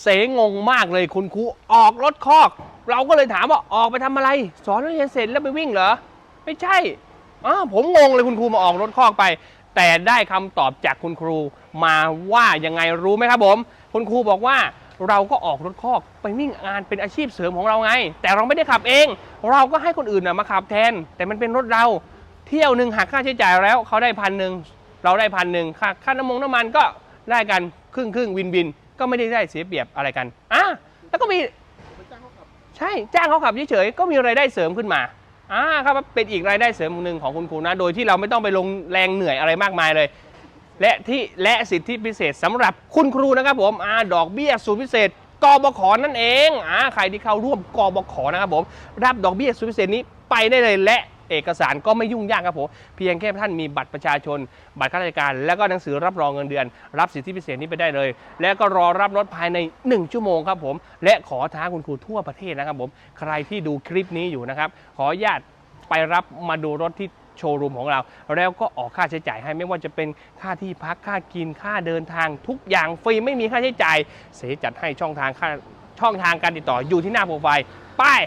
เสงงมากเลยคุณครูออกรถคอก เราก็เลยถามว่าออกไปทำอะไร สอนนักเรียนเสร็จแล้วไปวิ่งเหรอ ไม่ใช่อ้าผมงงเลยคุณครูมาออกรถคอกไป แต่ได้คำตอบจากคุณครูมาว่ายังไงรู้ไหมครับผม คุณครูบอกว่าเราก็ออกรถคอกไปวิ่งงานเป็นอาชีพเสริมของเราไง แต่เราไม่ได้ขับเอง เราก็ให้คนอื่นนะมาขับแทน แต่มันเป็นรถเรา เที่ยวหนึ่งหักค่าใช้จ่ายแล้วเขาได้พันหนึ่งเราได้พันหนึ่งค่าค่าน้ำมงน้ำมันก็ได้กันครึ่งครึ่งวินวิน ก็ไม่ได้ได้เสียเปรียบอะไรกันอะแล้วก็มีใช่จ้างเขาขับเฉยๆก็มีรายได้เสริมขึ้นมาอ่าครับเป็นอีกรายได้เสริมหนึ่งของคุณครูนะ โดยที่เราไม่ต้องไปลงแรงเหนื่อยอะไรมากมายเลย และที่และสิทธิพิเศษสำหรับคุณครูนะครับผมอ่าดอกเบี้ยสูตรพิเศษกบขนั่นเองอ่าใครที่เข้าร่วมกบขนะครับผมรับดอกเบี้ยสูตรพิเศษนี้ไปได้เลยและ เอกสารก็ไม่ยุ่งยากครับผม เพียงแค่ท่านมีบัตรประชาชน บัตรข้าราชการ แล้วก็หนังสือรับรองเงินเดือน รับสิทธิพิเศษนี้ไปได้เลย แล้วก็รอรับรถภายใน 1 ชั่วโมงครับผม และขอท้าคุณครูทั่วประเทศนะครับผม ใครที่ดูคลิปนี้อยู่นะครับ ขออนุญาตไปรับมาดูรถที่โชว์รูมของเรา แล้วก็ออกค่าใช้จ่ายให้ไม่ว่าจะเป็นค่าที่พักค่ากินค่าเดินทางทุกอย่างฟรีไม่มีค่าใช้จ่าย เสจัดให้ช่องทางค่าช่องทางการติดต่ออยู่ที่หน้าโปรไฟล์ ไป้าย